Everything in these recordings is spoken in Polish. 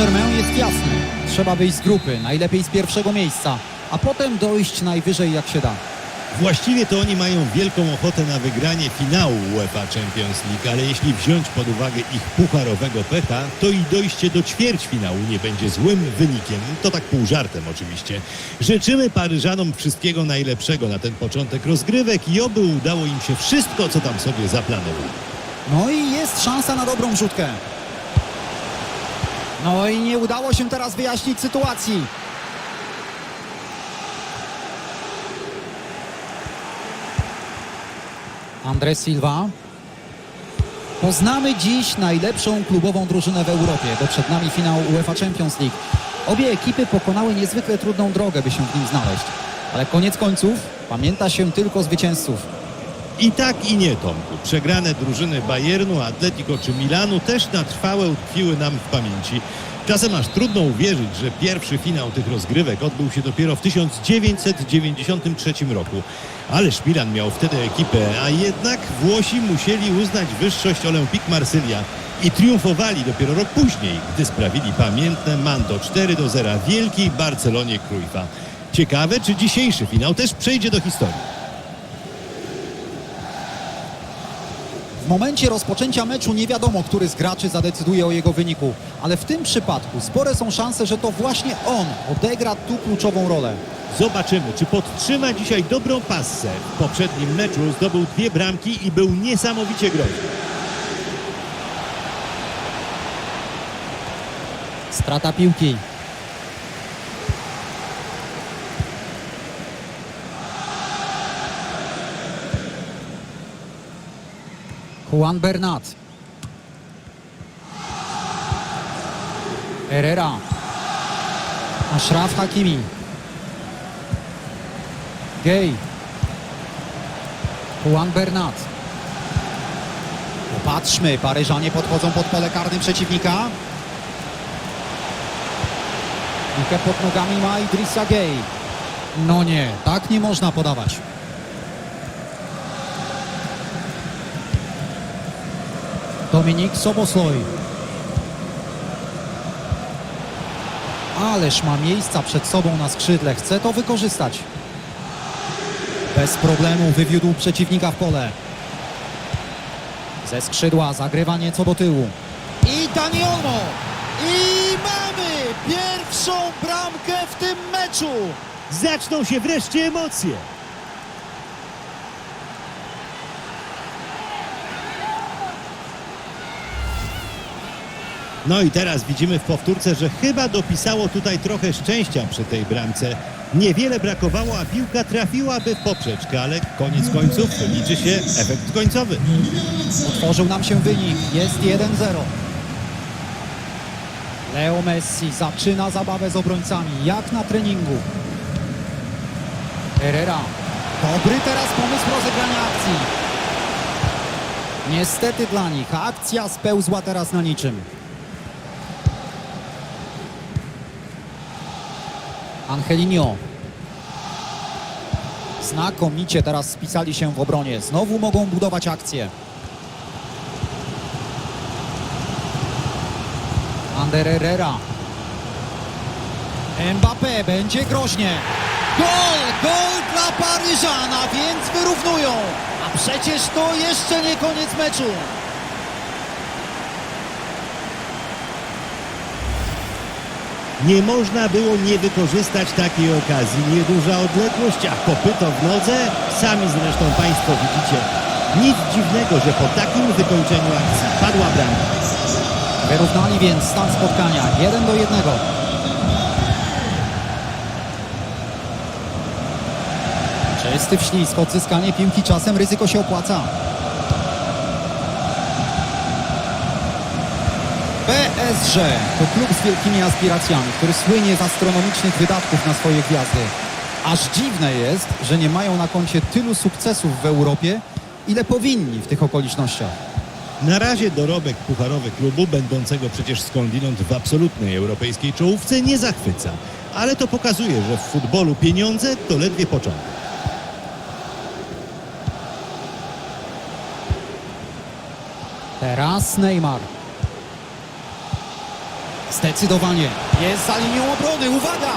Saint-Germain jest jasny. Trzeba wyjść z grupy, najlepiej z pierwszego miejsca, a potem dojść najwyżej jak się da. Właściwie to oni mają wielką ochotę na wygranie finału UEFA Champions League, ale jeśli wziąć pod uwagę ich pucharowego pecha, to i dojście do ćwierćfinału nie będzie złym wynikiem. To tak pół żartem oczywiście. Życzymy Paryżanom wszystkiego najlepszego na ten początek rozgrywek i oby udało im się wszystko, co tam sobie zaplanowali. No i jest szansa na dobrą rzutkę. No i nie udało się teraz wyjaśnić sytuacji. Andres Silva. Poznamy dziś najlepszą klubową drużynę w Europie, bo przed nami finał UEFA Champions League. Obie ekipy pokonały niezwykle trudną drogę, by się w nim znaleźć. Ale koniec końców pamięta się tylko zwycięzców. I tak i nie, Tomku. Przegrane drużyny Bayernu, Atletico czy Milanu też na trwałe utkwiły nam w pamięci. Czasem aż trudno uwierzyć, że pierwszy finał tych rozgrywek odbył się dopiero w 1993 roku. Ależ Milan miał wtedy ekipę, a jednak Włosi musieli uznać wyższość Olympique Marsylia i triumfowali dopiero rok później, gdy sprawili pamiętne Mando 4 do 0 wielkiej Barcelonie Cruyffa. Ciekawe, czy dzisiejszy finał też przejdzie do historii. Momencie rozpoczęcia meczu nie wiadomo, który z graczy zadecyduje o jego wyniku, ale w tym przypadku spore są szanse, że to właśnie on odegra tu kluczową rolę. Zobaczymy, czy podtrzyma dzisiaj dobrą passę. W poprzednim meczu zdobył dwie bramki i był niesamowicie groźny. Strata piłki. Juan Bernat. Herrera. Ashraf Hakimi. Gay. Juan Bernat. Popatrzmy, Paryżanie podchodzą pod pole karne przeciwnika. Piłkę pod nogami ma Idrissa Gay. No nie, tak nie można podawać. Dominik Sobosloj. Ależ ma miejsca przed sobą na skrzydle. Chce to wykorzystać. Bez problemu wywiódł przeciwnika w pole. Ze skrzydła zagrywa nieco do tyłu. I Daniolo! I mamy pierwszą bramkę w tym meczu! Zaczną się wreszcie emocje. No i teraz widzimy w powtórce, że chyba dopisało tutaj trochę szczęścia przy tej bramce. Niewiele brakowało, a piłka trafiłaby w poprzeczkę, ale koniec końców liczy się efekt końcowy. Otworzył nam się wynik. Jest 1-0. Leo Messi zaczyna zabawę z obrońcami, jak na treningu. Herrera. Dobry teraz pomysł rozegrania akcji. Niestety dla nich akcja spełzła teraz na niczym. Angelino. Znakomicie teraz spisali się w obronie. Znowu mogą budować akcję. Ander Herrera. Mbappé będzie groźnie. Gol! Gol dla Paryżana, więc wyrównują. A przecież to jeszcze nie koniec meczu. Nie można było nie wykorzystać takiej okazji. Nieduża odległość, a kopyto w nodze. Sami zresztą Państwo widzicie. Nic dziwnego, że po takim wykończeniu akcji padła bramka. Wyrównali więc stan spotkania 1 do 1. Czysty wślizg, odzyskanie piłki czasem ryzyko się opłaca. PSG to klub z wielkimi aspiracjami, który słynie z astronomicznych wydatków na swoje gwiazdy. Aż dziwne jest, że nie mają na koncie tylu sukcesów w Europie, ile powinni w tych okolicznościach. Na razie dorobek pucharowy klubu, będącego przecież skądinąd w absolutnej europejskiej czołówce, nie zachwyca. Ale to pokazuje, że w futbolu pieniądze to ledwie początek. Teraz Neymar. Zdecydowanie. Jest za linią obrony. Uwaga!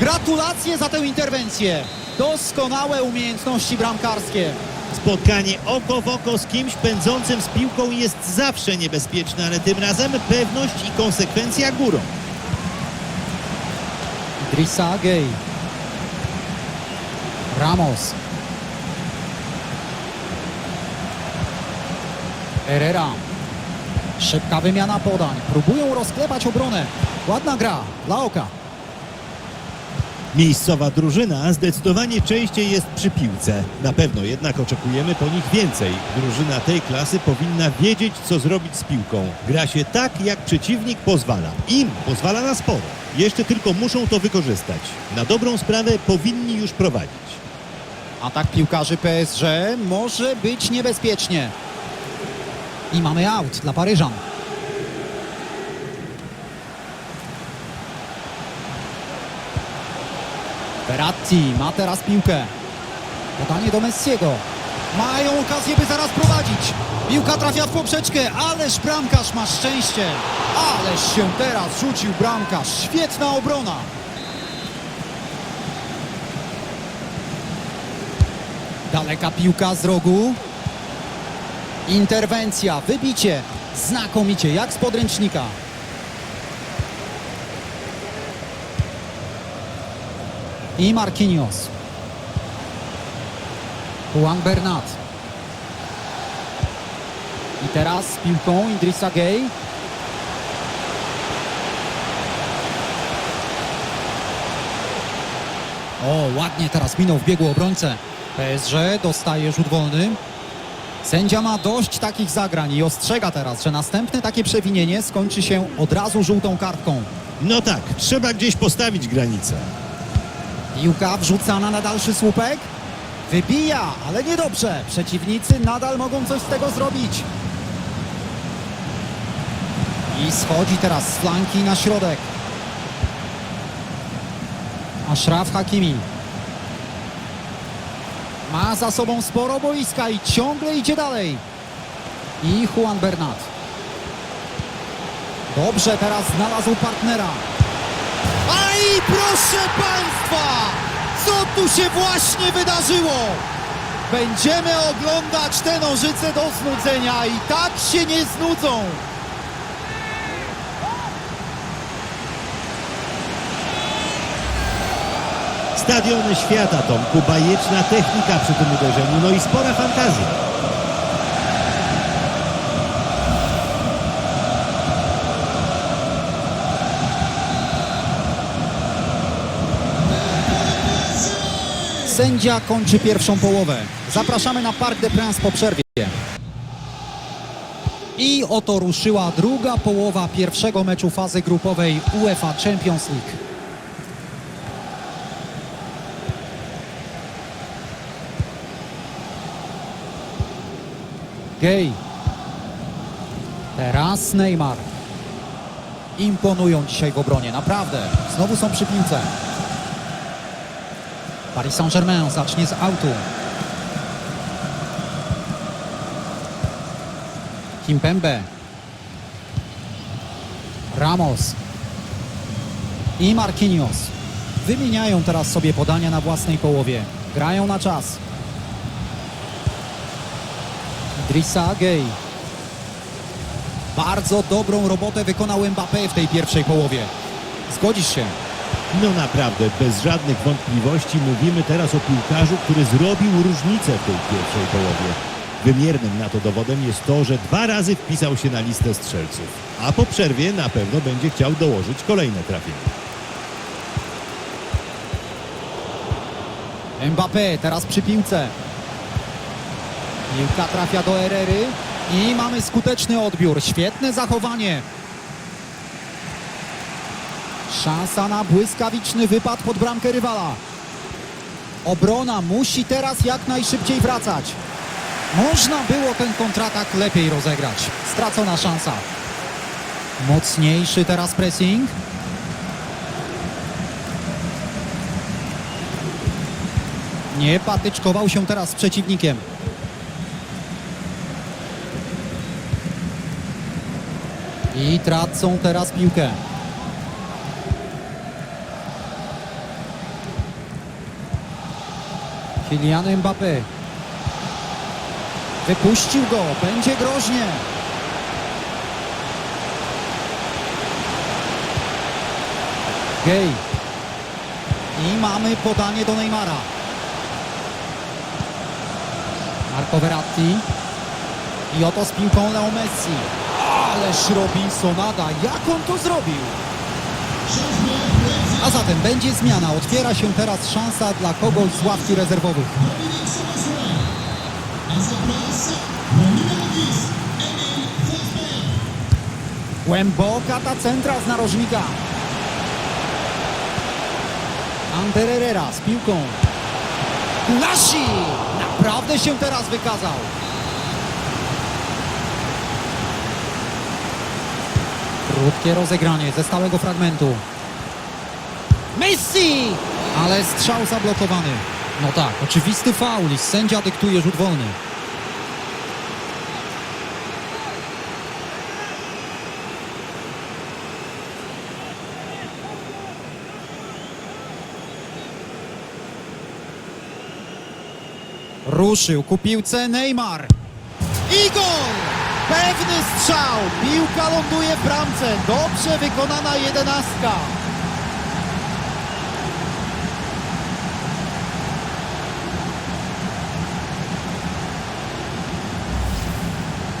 Gratulacje za tę interwencję. Doskonałe umiejętności bramkarskie. Spotkanie oko w oko z kimś pędzącym z piłką jest zawsze niebezpieczne, ale tym razem pewność i konsekwencja górą. Idrissa Gay. Ramos. Herrera. Szybka wymiana podań. Próbują rozklepać obronę. Ładna gra dla oka. Miejscowa drużyna zdecydowanie częściej jest przy piłce. Na pewno jednak oczekujemy po nich więcej. Drużyna tej klasy powinna wiedzieć, co zrobić z piłką. Gra się tak, jak przeciwnik pozwala. Im pozwala na sporo. Jeszcze tylko muszą to wykorzystać. Na dobrą sprawę powinni już prowadzić. Atak piłkarzy PSG może być niebezpiecznie. I mamy aut dla Paryżan. Verratti ma teraz piłkę. Podanie do Messiego. Mają okazję, by zaraz prowadzić. Piłka trafia w poprzeczkę, ależ bramkarz ma szczęście. Ależ się teraz rzucił bramkarz. Świetna obrona. Daleka piłka z rogu. Interwencja, wybicie. Znakomicie, jak z podręcznika. I Marquinhos. Juan Bernat. I teraz z piłką Idrissa Gay. O, ładnie teraz minął w biegu obrońcę. PSG dostaje rzut wolny. Sędzia ma dość takich zagrań i ostrzega teraz, że następne takie przewinienie skończy się od razu żółtą kartką. No tak, trzeba gdzieś postawić granicę. Piłka wrzucana na dalszy słupek. Wybija, ale niedobrze. Przeciwnicy nadal mogą coś z tego zrobić. I schodzi teraz z flanki na środek. Ashraf Hakimi. Ma za sobą sporo boiska i ciągle idzie dalej. I Juan Bernat. Dobrze teraz znalazł partnera. A i proszę Państwa! Co tu się właśnie wydarzyło? Będziemy oglądać te nożyce do znudzenia i tak się nie znudzą. Stadiony świata, Tomku, bajeczna technika przy tym uderzeniu, no i spora fantazja. Sędzia kończy pierwszą połowę. Zapraszamy na Parc des Princes po przerwie. I oto ruszyła druga połowa pierwszego meczu fazy grupowej UEFA Champions League. Gay. Teraz Neymar. Imponują dzisiaj w obronie, naprawdę. Znowu są przy piłce. Paris Saint-Germain zacznie z autu. Kimpembe. Ramos. I Marquinhos. Wymieniają teraz sobie podania na własnej połowie. Grają na czas. Idrissa Gay. Bardzo dobrą robotę wykonał Mbappé w tej pierwszej połowie. Zgodzisz się? No naprawdę, bez żadnych wątpliwości mówimy teraz o piłkarzu, który zrobił różnicę w tej pierwszej połowie. Wymiernym na to dowodem jest to, że dwa razy wpisał się na listę strzelców, a po przerwie na pewno będzie chciał dołożyć kolejne trafienie. Mbappé teraz przy piłce. Piłka trafia do Erery i mamy skuteczny odbiór. Świetne zachowanie. Szansa na błyskawiczny wypad pod bramkę rywala. Obrona musi teraz jak najszybciej wracać. Można było ten kontratak lepiej rozegrać. Stracona szansa. Mocniejszy teraz pressing. Nie patyczkował się teraz z przeciwnikiem. I tracą teraz piłkę. Kylian Mbappé. Wypuścił go, będzie groźnie. Gej. I mamy podanie do Neymara. Marco Verratti. I oto z piłką Leo Messi. Ależ Robinsonada, jak on to zrobił? A zatem będzie zmiana. Otwiera się teraz szansa dla kogoś z ławki rezerwowych. Głęboka ta centra z narożnika. Ander Herrera z piłką. Nasi! Naprawdę się teraz wykazał. Krótkie rozegranie ze stałego fragmentu. Messi! Ale strzał zablokowany. No tak, oczywisty faul i sędzia dyktuje rzut wolny. Ruszył ku piłce Neymar. I gol! Pewny strzał. Piłka ląduje w bramce. Dobrze wykonana jedenastka.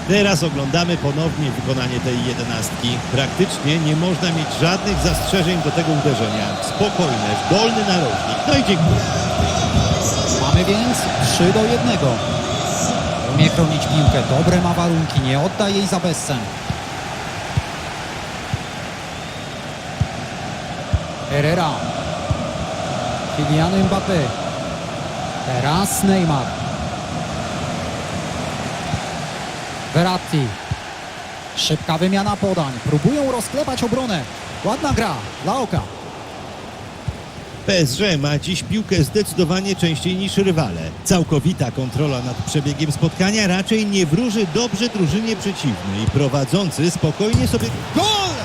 Teraz oglądamy ponownie wykonanie tej jedenastki. Praktycznie nie można mieć żadnych zastrzeżeń do tego uderzenia. Spokojne, dolny narożnik. No i dziękuję. Mamy więc 3 do 1. Umie chronić piłkę. Dobre ma warunki. Nie odda jej za bezcen. Herrera. Kylian Mbappé. Teraz Neymar. Verratti. Szybka wymiana podań. Próbują rozklepać obronę. Ładna gra dla oka. PSG ma dziś piłkę zdecydowanie częściej niż rywale. Całkowita kontrola nad przebiegiem spotkania raczej nie wróży dobrze drużynie przeciwnej. Prowadzący spokojnie sobie Gol!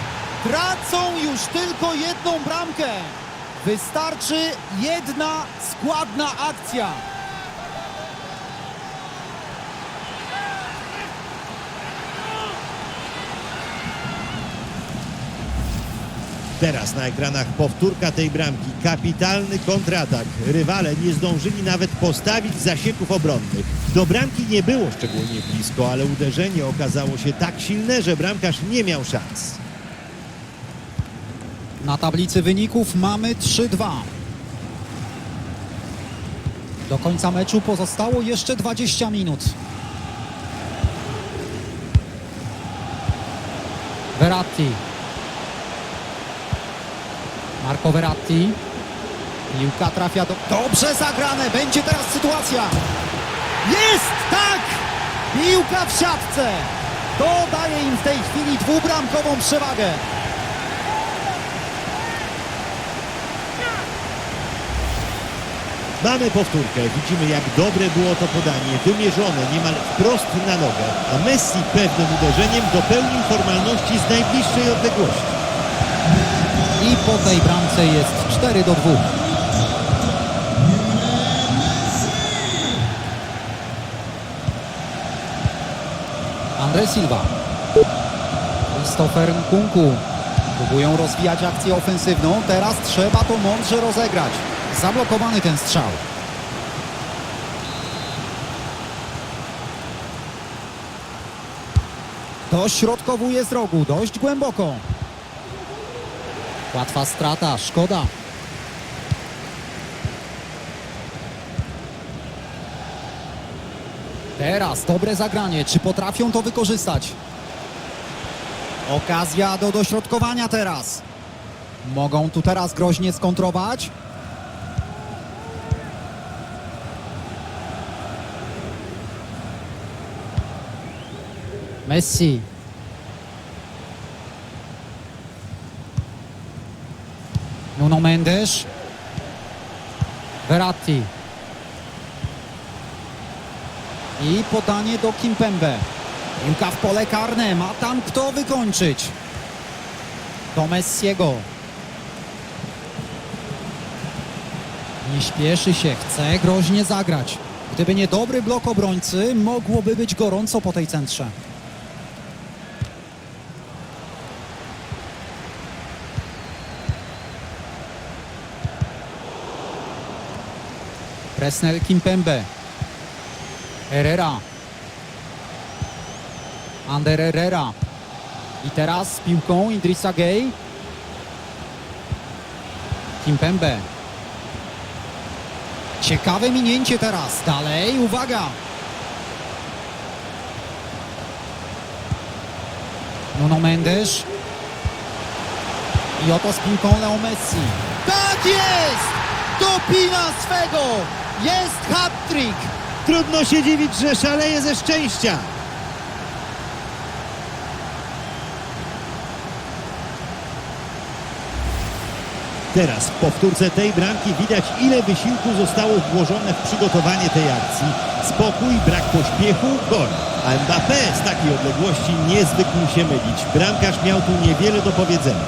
Tracą już tylko jedną bramkę. Wystarczy jedna składna akcja. Teraz na ekranach powtórka tej bramki. Kapitalny kontratak. Rywale nie zdążyli nawet postawić zasieków obronnych. Do bramki nie było szczególnie blisko, ale uderzenie okazało się tak silne, że bramkarz nie miał szans. Na tablicy wyników mamy 3-2. Do końca meczu pozostało jeszcze 20 minut. Verratti. Marco Verratti. Piłka trafia do... Dobrze zagrane! Będzie teraz sytuacja! Jest! Tak! Piłka w siatce! To daje im w tej chwili dwubramkową przewagę. Mamy powtórkę. Widzimy, jak dobre było to podanie. Wymierzone niemal wprost na nogę. A Messi pewnym uderzeniem dopełnił formalności z najbliższej odległości. I po tej bramce jest 4 do 2. Andre Silva. Christopher Nkunku. Próbują rozwijać akcję ofensywną. Teraz trzeba to mądrze rozegrać. Zablokowany ten strzał. Dośrodkowuje z rogu, dość głęboko. Łatwa strata, szkoda. Teraz dobre zagranie. Czy potrafią to wykorzystać? Okazja do dośrodkowania teraz. Mogą tu teraz groźnie skontrować. Messi. Nuno Mendes. Verratti. I podanie do Kimpembe. Piłka w pole karne. Ma tam kto wykończyć. do Messiego. Nie śpieszy się, chce groźnie zagrać. Gdyby nie dobry blok obrońcy, mogłoby być gorąco po tej centrze. Presnel Kimpembe. Herrera. Ander Herrera. I teraz z piłką Idrissa Gay. Kimpembe. Ciekawe minięcie teraz. Dalej, uwaga. Nuno Mendes. I oto z piłką Leo Messi. Tak jest! Dopina swego! Jest hat-trick! Trudno się dziwić, że szaleje ze szczęścia. Teraz w powtórce tej bramki widać ile wysiłku zostało włożone w przygotowanie tej akcji. Spokój, brak pośpiechu, gol. A Mbappé z takiej odległości nie zwykł się mylić. Bramkarz miał tu niewiele do powiedzenia.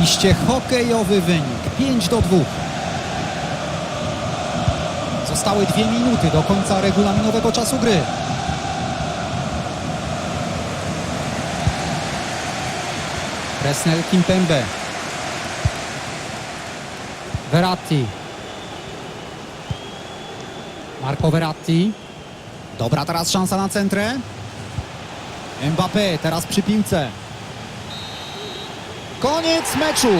Iście hokejowy wynik 5 do 2. Zostały dwie minuty do końca regulaminowego czasu gry. Presnel Kimpembe. Verratti. Marco Verratti. Dobra teraz szansa na centrę. Mbappé teraz przy piłce. Koniec meczu.